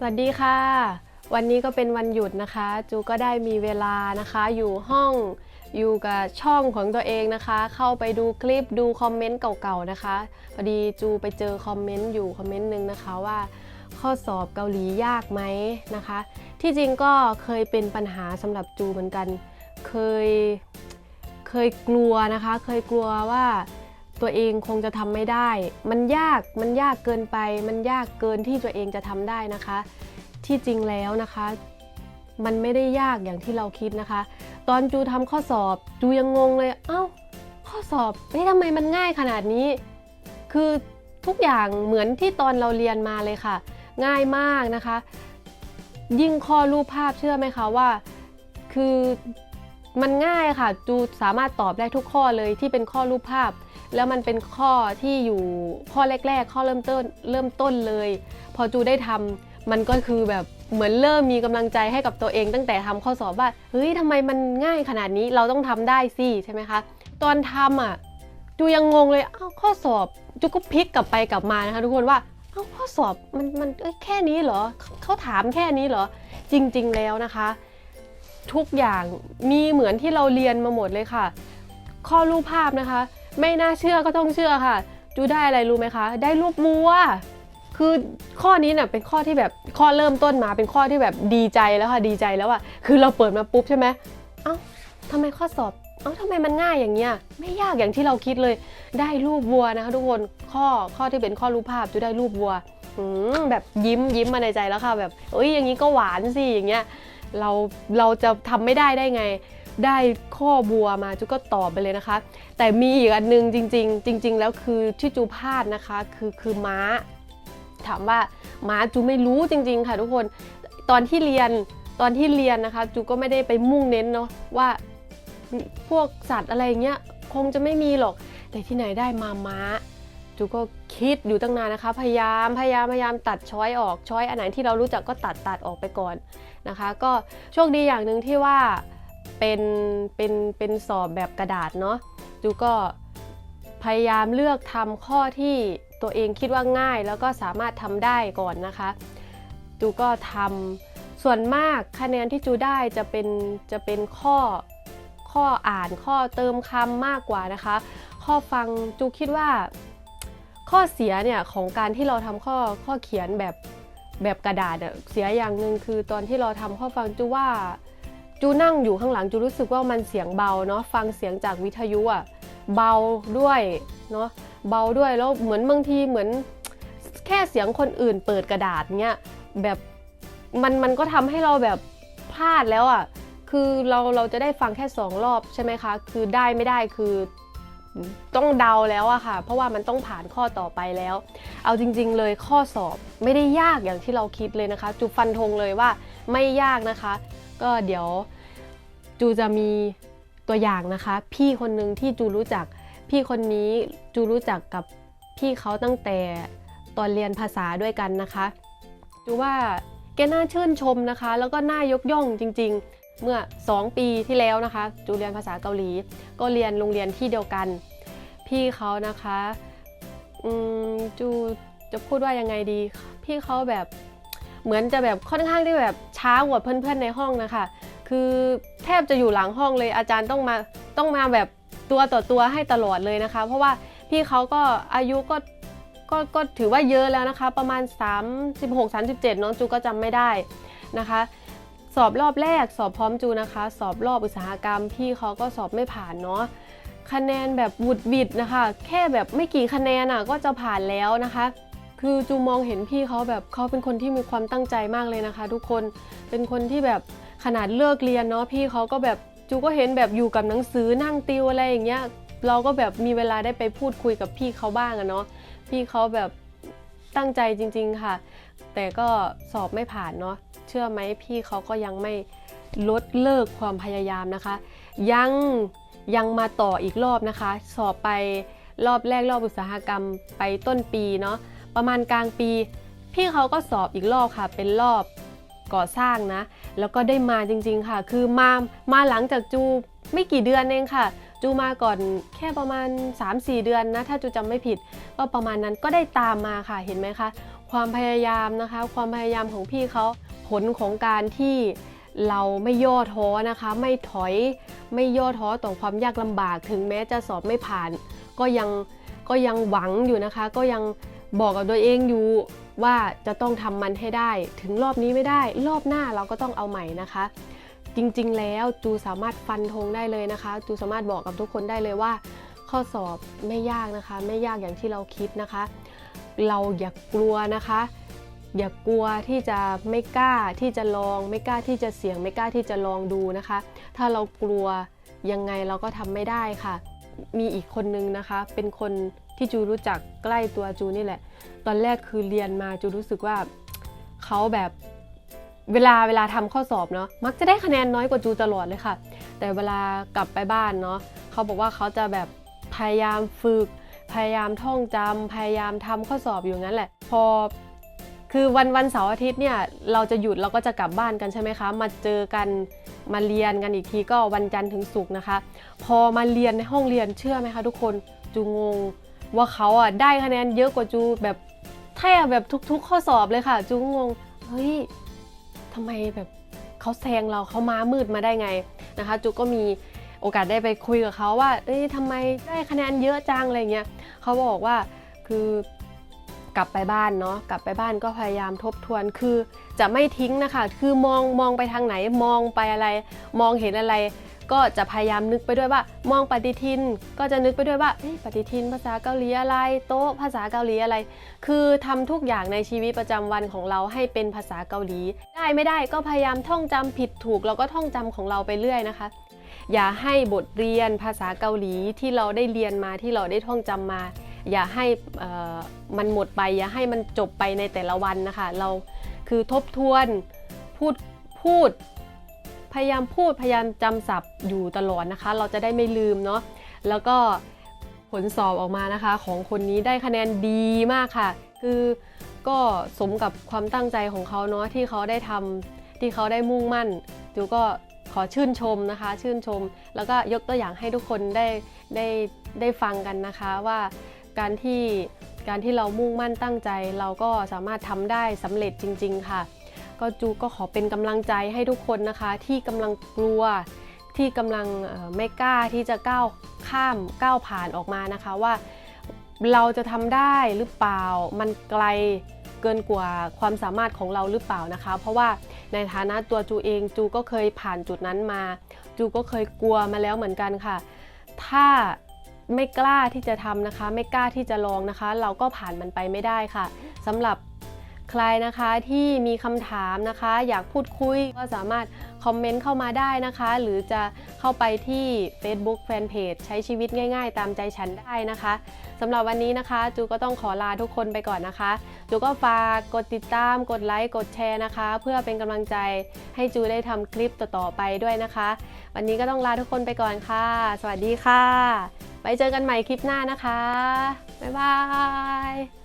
สวัสดีค่ะ วันนี้ก็เป็นวันหยุดนะคะ จูก็ได้มีเวลานะคะ อยู่ห้องอยู่กับช่องของตัวเองนะคะ เข้าไปดูคลิปดูคอมเมนต์เก่าๆนะคะพอดีจูไปเจอคอมเมนต์อยู่คอมเมนต์หนึ่งนะคะว่าข้อสอบเกาหลียากไหมนะคะ ที่จริงก็เคยเป็นปัญหาสำหรับจูเหมือนกัน เคยเคยกลัวนะคะ เคยกลัวว่า ตัวเองคงจะทำไม่ได้ มันยาก มันยากเกินไป มันยากเกินที่ตัวเองจะทำได้นะคะ ที่จริงแล้วนะคะ มันไม่ได้ยากอย่างที่เราคิดนะคะ ตอนจูทำข้อสอบ จูยังงงเลย เอ้า ข้อสอบเฮ้ยทำไมมันง่ายขนาดนี้ คือทุกอย่างเหมือนที่ตอนเราเรียนมาเลยค่ะ ง่ายมากนะคะ ยิ่งข้อรูปภาพเชื่อไหมคะว่า คือมันง่ายค่ะ จูสามารถตอบได้ทุกข้อเลยที่เป็นข้อรูปภาพ แล้วมันเป็นข้อที่อยู่ข้อแรก ๆ ข้อเริ่มต้นเริ่มต้นเลย พอจูได้ทำมันก็คือแบบเหมือนเริ่มมีกำลังใจให้กับตัวเอง ตั้งแต่ทำข้อสอบว่าเฮ้ยทำไมมันง่ายขนาดนี้เราต้องทำได้สิใช่ไหมคะตอนทำอะจูยังงงเลยอ้าวข้อสอบจูก็พลิกกลับไปกลับมานะคะทุกคนว่าเอ้าข้อสอบมันมันแค่นี้เหรอเขาถามแค่นี้เหรอจริง ๆ แล้วนะคะ ทุกอย่างมีเหมือนที่เราเรียนมาหมดเลยค่ะ ข้อรูปภาพนะคะ ไม่น่าเชื่อก็ต้องเชื่อค่ะ จูได้อะไรรู้ไหมคะ ได้รูปวัว คือข้อนี้เนี่ยเป็นข้อที่แบบข้อเริ่มต้นมาเป็นข้อที่แบบดีใจแล้วค่ะดีใจแล้วอะคือเราเปิดมาปุ๊บใช่ไหมเอ้าทำไมข้อสอบเอ้าทำไมมันง่ายอย่างเงี้ยไม่ยากอย่างที่เราคิดเลย ได้รูปวัวนะคะทุกคนข้อข้อที่เป็นข้อรูปภาพจูได้รูปวัวแบบยิ้มยิ้มมาในใจแล้วค่ะแบบเอ้ยอย่างนี้ก็หวานสิอย่างเงี้ยเราเราจะทำไม่ได้ได้ไง ได้ข้อบัวมาจูก็ตอบไปเลยนะคะ แต่มีอีกอันนึงจริง ๆ จริง ๆ แล้วคือที่จูพลาดนะคะคือคือม้า ถามว่าม้าจูไม่รู้จริง ๆ ค่ะ ทุกคนตอนที่เรียนตอนที่เรียนนะคะจูก็ไม่ได้ไปมุ่งเน้นเนาะว่าพวกสัตว์อะไรเงี้ยคงจะไม่มีหรอก แต่ที่ไหนได้มาม้าจูก็คิดอยู่ตั้งนานนะคะ พยายามพยายามพยายามตัดช้อยออกช้อยอันไหนที่เรารู้จักก็ตัดตัดออกไปก่อนนะคะ ก็โชคดีอย่างหนึ่งที่ว่า เป็นเป็นเป็นสอบแบบกระดาษเนาะจูก็พยายามเลือกทำข้อที่ตัวเองคิดว่าง่าย แล้วก็สามารถทำได้ก่อนนะคะจูก็ทำส่วนมากคะแนนที่จูได้จะเป็นจะเป็นข้อข้ออ่านข้อเติมคำมากกว่านะคะ ข้อฟังจูคิดว่า ข้อเสียเนี่ยของการที่เราทำข้อข้อเขียนแบบแบบกระดาษเสียอย่างหนึ่งคือตอนที่เราทำข้อฟังจูว่า จูนั่งอยู่ข้างหลังจูรู้สึกว่ามันเสียงเบาเนาะฟังเสียงจากวิทยุอะเบาด้วยเนาะเบาด้วยแล้วเหมือนบางทีเหมือนแค่เสียงคนอื่นเปิดกระดาษเนี้ยแบบมันมันก็ทำให้เราแบบพลาดแล้วอะคือเราเราจะได้ฟังแค่สองรอบใช่ไหมคะ คือได้ไม่ได้คือ ต้องเดาแล้วอะค่ะ เพราะว่ามันต้องผ่านข้อต่อไปแล้ว เอาจริง ๆ เลยข้อสอบไม่ได้ยากอย่างที่เราคิดเลยนะคะ จูฟันธงเลยว่าไม่ยากนะคะ ก็เดี๋ยวจูจะมีตัวอย่างนะคะ พี่คนหนึ่งที่จูรู้จัก พี่คนนี้จูรู้จักกับพี่เขาตั้งแต่ตอนเรียนภาษาด้วยกันนะคะ จูว่าแกน่าชื่นชมนะคะ แล้วก็น่ายกย่องจริง ๆ เมื่อ 2 ปีที่แล้วนะคะจูเรียนภาษาเกาหลี ก็เรียนโรงเรียนที่เดียวกัน พี่เขานะคะจูจะพูดว่ายังไงดี พี่เขาแบบเหมือนจะแบบค่อนข้างที่แบบช้ากว่าเพื่อนๆในห้องนะคะ คือแทบจะอยู่หลังห้องเลยอาจารย์ต้องมาต้องมาแบบตัวต่อตัวให้ตลอดเลยนะคะ เพราะว่าพี่เขาก็อายุก็ก็ก็ถือว่าเยอะแล้วนะคะ ประมาณ 36 37เน้องจูก็จำไม่ได้นะคะ สอบรอบแรกสอบพร้อมจูนะคะ สอบรอบอุตสาหกรรม พี่เขาก็สอบไม่ผ่านเนาะคะแนนแบบบุดบิดนะคะ แค่แบบไม่กี่คะแนนอะก็จะผ่านแล้วนะคะ คือจูมองเห็นพี่เขาแบบเขาเป็นคนที่มีความตั้งใจมากเลยนะคะ ทุกคนเป็นคนที่แบบขนาดเลิกเรียนเนาะพี่เขาก็แบบจูก็เห็นแบบอยู่กับหนังสือนั่งติวอะไรอย่างเงี้ยเราก็แบบมีเวลาได้ไปพูดคุยกับพี่เขาบ้างอะเนาะพี่เขาแบบตั้งใจจริง ๆค่ะ แต่ก็สอบไม่ผ่านเนาะเชื่อไหมพี่เขาก็ยังไม่ลดเลิกความพยายามนะคะ ยังยังมาต่ออีกรอบนะคะ สอบไปรอบแรกรอบอุตสาหกรรมไปต้นปีเนาะประมาณกลางปี พี่เขาก็สอบอีกรอบค่ะ เป็นรอบก่อสร้างนะ แล้วก็ได้มาจริงๆค่ะ คือมามาหลังจากจูไม่กี่เดือนเองค่ะ จูมาก่อนแค่ประมาณ 3-4 เดือนนะ ถ้าจูจำไม่ผิด ก็ประมาณนั้นก็ได้ตามมาค่ะเห็นไหมคะ ความพยายามนะคะ ความพยายามของพี่เขาผลของการที่เราไม่ย่อท้อนะคะ ไม่ถอยไม่ย่อท้อต่อความยากลำบาก ถึงแม้จะสอบไม่ผ่าน ก็ยังก็ยังหวังอยู่นะคะ ก็ยังบอกกับตัวเองอยู่ว่าจะต้องทำมันให้ได้ ถึงรอบนี้ไม่ได้ รอบหน้าเราก็ต้องเอาใหม่นะคะ จริงๆแล้วจูสามารถฟันธงได้เลยนะคะ จูสามารถบอกกับทุกคนได้เลยว่า ข้อสอบไม่ยากนะคะ ไม่ยากอย่างที่เราคิดนะคะ เราอย่ากลัวนะคะ อย่ากลัวที่จะไม่กล้าที่จะลอง ไม่กล้าที่จะเสี่ยงไม่กล้าที่จะลองดูนะคะ ถ้าเรากลัวยังไงเราก็ทำไม่ได้ค่ะ มีอีกคนนึงนะคะ เป็นคนที่จูรู้จักใกล้ตัวจูนี่แหละ ตอนแรกคือเรียนมาจูรู้สึกว่าเขาแบบเวลาเวลาทำข้อสอบเนาะมักจะได้คะแนนน้อยกว่าจูตลอดเลยค่ะ แต่เวลากลับไปบ้านเนาะเขาบอกว่าเขาจะแบบพยายามฝึก พยายามท่องจำพยายามทำข้อสอบอยู่งั้นแหละ พอ คือวันวันเสาร์อาทิตย์เนี่ยเราจะหยุดเราก็จะกลับบ้านกันใช่ไหมคะ มาเจอกันมาเรียนกันอีกทีก็วันจันทร์ถึงศุกร์นะคะ พอมาเรียนในห้องเรียนเชื่อไหมคะ ทุกคนจูงงว่าเขาอะได้คะแนนเยอะกว่าจูแบบแทบแบบทุก ๆ ข้อสอบเลยค่ะ จูงงเฮ้ยทำไมแบบเขาแซงเราเขามามืดมาได้ไงนะคะ จูก็มีโอกาสได้ไปคุยกับเขาว่า เอ้ยทำไมได้คะแนนเยอะจังอะไรเงี้ย เขาบอกว่าคือกลับไปบ้านเนาะกลับไปบ้านก็พยายามทบทวนคือจะไม่ทิ้งนะคะ คือมองมองไปทางไหนมองไปอะไร มองเห็นอะไร ก็จะพยายามนึกไปด้วยว่า มองปฏิทินก็จะนึกไปด้วยว่าปฏิทินภาษาเกาหลีอะไร โต๊ะภาษาเกาหลีอะไร คือทำทุกอย่างในชีวิตประจำวันของเราให้เป็นภาษาเกาหลี ได้ไม่ได้ก็พยายามท่องจำผิดถูกแล้วก็ท่องจำของเราไปเรื่อยนะคะ อย่าให้บทเรียนภาษาเกาหลีที่เราได้เรียนมาที่เราได้ท่องจำมา อย่าให้มันหมดไป อย่าให้มันจบไปในแต่ละวันนะคะ เราคือทบทวนพูดพูด พยายามพูดพยายามจำศัพท์อยู่ตลอดนะคะ เราจะได้ไม่ลืมเนาะแล้วก็ผลสอบออกมานะคะ ของคนนี้ได้คะแนนดีมากค่ะ คือก็สมกับความตั้งใจของเขาเนาะที่เขาได้ทำที่เขาได้มุ่งมั่นจูก็ ขอชื่นชมนะคะ ชื่นชม แล้วก็ยกตัวอย่างให้ทุกคนได้ได้ได้ฟังกันนะคะว่าการที่การที่เรามุ่งมั่นตั้งใจ เราก็สามารถทำได้สำเร็จจริง ๆ ค่ะ ก็จูก็ขอเป็นกำลังใจให้ทุกคนนะคะ ที่กำลังกลัวที่กำลังไม่กล้าที่จะก้าวข้ามก้าวผ่านออกมานะคะว่าเราจะทำได้หรือเปล่ามันไกล เกินกว่าความสามารถของเราหรือเปล่านะคะ เพราะว่าในฐานะตัวจูเองจูก็เคยผ่านจุดนั้นมา จูก็เคยกลัวมาแล้วเหมือนกันค่ะ ถ้าไม่กล้าที่จะทำนะคะ ไม่กล้าที่จะลองนะคะ เราก็ผ่านมันไปไม่ได้ค่ะสำหรับ ใครนะคะที่มีคำถามนะคะ อยากพูดคุยก็สามารถคอมเมนต์เข้ามาได้นะคะ หรือจะเข้าไปที่ Facebook Fanpage ใช้ชีวิตง่ายๆ ตามใจฉันได้นะคะสำหรับวันนี้นะคะ จูก็ต้องขอลาทุกคนไปก่อนนะคะ จูก็ฝากกดติดตาม กดไลค์ กดแชร์นะคะ เพื่อเป็นกำลังใจให้จูได้ทำคลิปต่อๆไปด้วยนะคะ วันนี้ก็ต้องลาทุกคนไปก่อนค่ะ สวัสดีค่ะไปเจอกันใหม่คลิปหน้านะคะ บ๊ายบาย